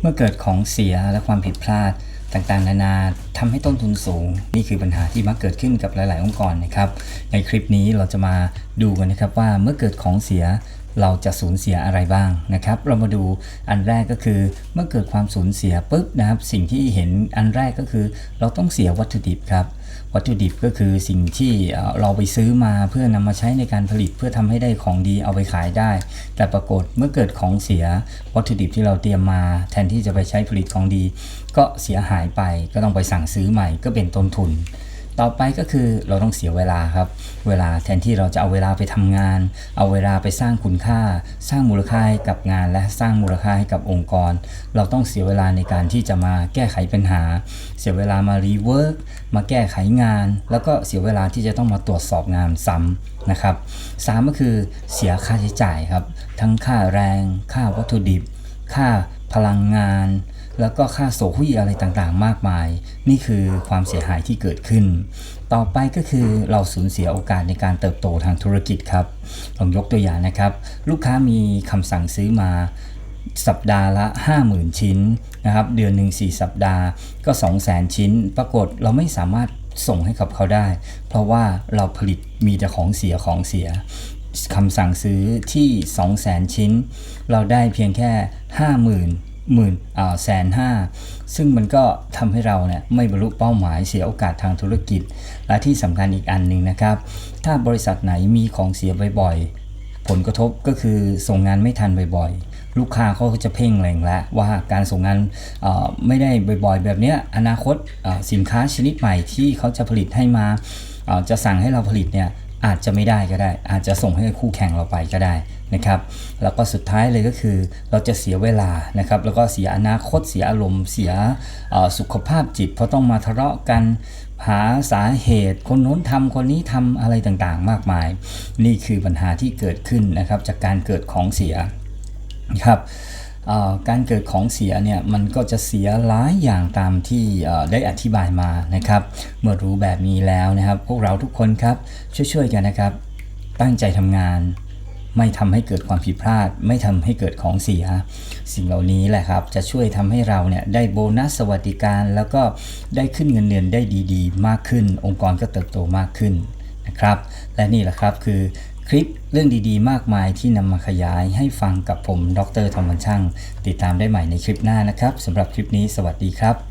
เมื่อเกิดของเสียและความผิดพลาดต่างๆ นานาทำให้ต้นทุนสูง นี่คือปัญหาที่มักเกิดขึ้นกับหลาย ๆ องค์กรนะครับ ในคลิปนี้เราจะมาดูกันนะครับว่าเมื่อเกิดของเสีย เราจะสูญเสียอะไรบ้างนะครับ เรามาดูอันแรกก็คือเมื่อเกิดความสูญเสียปุ๊บนะครับ สิ่งที่เห็นอันแรกก็คือ เราต้องเสียวัตถุดิบครับ วัตถุดิบก็คือสิ่งที่เราไปซื้อมาเพื่อนำมาใช้ในการผลิตเพื่อทำให้ได้ของดีเอาไปขายได้ แต่ปรากฏเมื่อเกิดของเสียวัตถุดิบที่เราเตรียมมา แทนที่จะไปใช้ผลิตของดี ก็เสียหายไปก็ต้องไปสั่งซื้อใหม่ก็เป็นต้นทุน ต่อไปก็คือเราต้องเสียเวลาครับ เวลาแทนที่เราจะเอาเวลาไปทำงาน เอาเวลาไปสร้างคุณค่า สร้างมูลค่าให้กับงาน และสร้างมูลค่าให้กับองค์กร เราต้องเสียเวลาในการที่จะมาแก้ไขปัญหา เสียเวลามารีเวิร์กมาแก้ไขงาน แล้วก็เสียเวลาที่จะต้องมาตรวจสอบงานซ้ำนะครับสามก็คือเสียค่าใช้จ่ายครับ ทั้งค่าแรง ค่าวัตถุดิบ ค่าพลังงาน แล้วก็ค่าโสหุยอะไรต่างๆ มากมาย นี่คือความเสียหายที่เกิดขึ้น ต่อไปก็คือเราสูญเสียโอกาสในการเติบโตทางธุรกิจครับ ลองยกตัวอย่างนะครับ ลูกค้ามีคำสั่งซื้อมาสัปดาห์ละ 50,000 ชิ้นนะครับ เดือนหนึ่ง4สัปดาห์ก็ 200,000 ชิ้น ปรากฏเราไม่สามารถส่งให้กับเขาได้ เพราะว่าเราผลิตมีแต่ของเสียของเสียคำสั่งซื้อที่ 200,000 ชิ้น เราได้เพียงแค่ 50,000 หมื่นอ่าแสนห้าซึ่งมันก็ทำให้เราเนี่ยไม่บรรลุเป้าหมายเสียโอกาสทางธุรกิจ และที่สำคัญอีกอันหนึ่งนะครับ ถ้าบริษัทไหนมีของเสียบ่อยๆ ผลกระทบก็คือส่งงานไม่ทันบ่อยๆ ลูกค้าเขาจะเพ่งเล็งแล้วว่าการส่งงานไม่ได้บ่อยๆ แบบเนี้ยอนาคตสินค้าชนิดใหม่ที่เขาจะผลิตให้มาจะสั่งให้เราผลิตเนี่ย อาจจะไม่ได้ก็ได้ อาจจะส่งให้คู่แข่งเราไปก็ได้นะครับ แล้วก็สุดท้ายเลยก็คือเราจะเสียเวลานะครับ แล้วก็เสียอนาคตเสียอารมณ์เสียสุขภาพจิต เพราะต้องมาทะเลาะกันหาสาเหตุคนโน้นทำคนนี้ทำอะไรต่างๆ มากมาย นี่คือปัญหาที่เกิดขึ้นนะครับจากการเกิดของเสียนะครับ การเกิดของเสียเนี่ยมันก็จะเสียหลายอย่างตามที่ได้อธิบายมานะครับ เมื่อรู้แบบนี้แล้วนะครับ พวกเราทุกคนครับช่วยๆกันนะครับ ตั้งใจทำงานไม่ทำให้เกิดความผิดพลาด ไม่ทำให้เกิดของเสีย สิ่งเหล่านี้แหละครับ จะช่วยทำให้เราเนี่ยได้โบนัสสวัสดิการ แล้วก็ได้ขึ้นเงินเดือนได้ดีๆ มากขึ้น องค์กรก็เติบโตมากขึ้นนะครับ และนี่แหละครับคือ คลิปเรื่องดีๆ มากมายที่นำมาขยายให้ฟังกับผม ดรธรรมช่าง ติดตามได้ใหม่ในคลิปหน้านะครับสำหรับคลิปนี้สวัสดีครับ